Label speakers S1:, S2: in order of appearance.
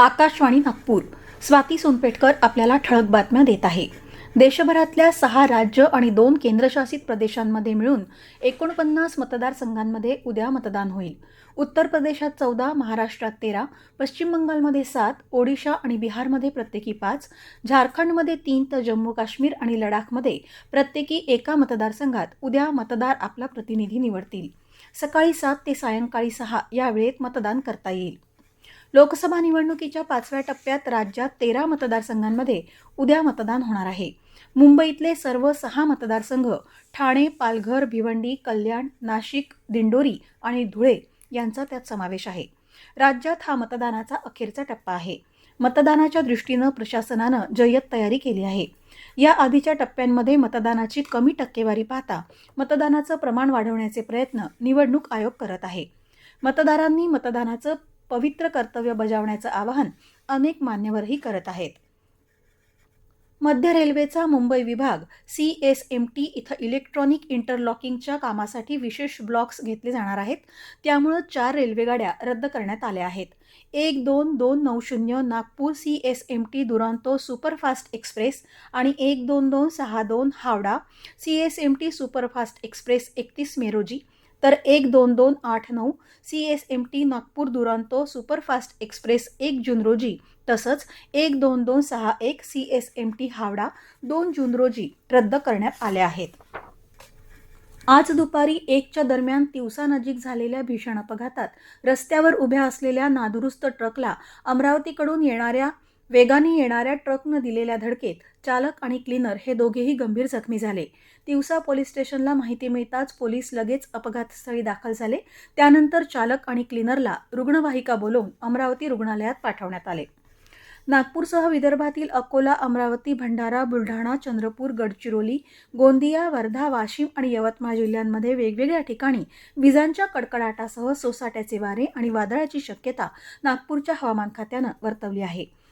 S1: आकाशवाणी नागपूर. स्वाती सोनपेटकर आपल्याला ठळक बातम्या देत आहे. देशभरातल्या सहा राज्य आणि दोन केंद्रशासित प्रदेशांमध्ये मिळून एकोणपन्नास मतदारसंघांमध्ये उद्या मतदान होईल. उत्तर प्रदेशात चौदा महाराष्ट्रात तेरा पश्चिम बंगालमध्ये सात ओडिशा आणि बिहारमध्ये प्रत्येकी पाच झारखंडमध्ये तीन तर जम्मू काश्मीर आणि लडाखमध्ये प्रत्येकी एका मतदारसंघात उद्या मतदार आपला प्रतिनिधी निवडतील. सकाळी सात ते सायंकाळी सहा या वेळेत मतदान करता येईल. लोकसभा निवडणुकीच्या पाचव्या टप्प्यात राज्यात तेरा मतदारसंघांमध्ये उद्या मतदान होणार आहे. मुंबईतले सर्व सहा मतदारसंघ ठाणे पालघर भिवंडी कल्याण नाशिक दिंडोरी आणि धुळे यांचा त्यात समावेश आहे. राज्यात हा मतदानाचा अखेरचा टप्पा आहे. मतदानाच्या दृष्टीनं प्रशासनानं जय्यत तयारी केली आहे. या आधीच्या टप्प्यांमध्ये मतदानाची कमी टक्केवारी पाहता मतदानाचं प्रमाण वाढवण्याचे प्रयत्न निवडणूक आयोग करत आहे. मतदारांनी मतदानाचं पवित्र कर्तव्य बजावण्याचं आवाहन अनेक मान्यवरही करत आहेत. मध्य रेल्वेचा मुंबई विभाग सी एस एम टी इथं इलेक्ट्रॉनिक इंटरलॉकिंगच्या कामासाठी विशेष ब्लॉक्स घेतले जाणार आहेत. त्यामुळं चार रेल्वेगाड्या रद्द करण्यात आल्या आहेत. एक दोन दोन नऊ शून्य Nagpur C S M T Duronto superfast express आणि एक दोन दोन सहा दोन Howrah C S M T superfast express एकतीस मे रोजी तर एक दोन दोन आठ नऊ C S M T Nagpur Duronto superfast express एक जून रोजी तसंच एक दोन दोन सहा एक C S M T Howrah दोन जून रोजी रद्द करण्यात आल्या आहेत. आज दुपारी एकच्या दरम्यान दिवसानजीक झालेल्या भीषण अपघातात रस्त्यावर उभ्या असलेल्या नादुरुस्त ट्रकला अमरावतीकडून येणाऱ्या वेगाने येणाऱ्या ट्रकनं दिलेल्या धडकेत चालक आणि क्लीनर हे दोघेही गंभीर जखमी झाले. तिवसा पोलीस स्टेशनला माहिती मिळताच पोलीस लगेच अपघातस्थळी दाखल झाले. त्यानंतर चालक आणि क्लीनरला रुग्णवाहिका बोलवून अमरावती रुग्णालयात पाठवण्यात आले. नागपूरसह विदर्भातील अकोला अमरावती भंडारा बुलढाणा चंद्रपूर गडचिरोली गोंदिया वर्धा वाशिम आणि यवतमाळ जिल्ह्यांमध्ये वेगवेगळ्या ठिकाणी विजांच्या कडकडाटासह सोसाट्याचे वारे आणि वादळाची शक्यता नागपूरच्या हवामान खात्यानं वर्तवली आहे.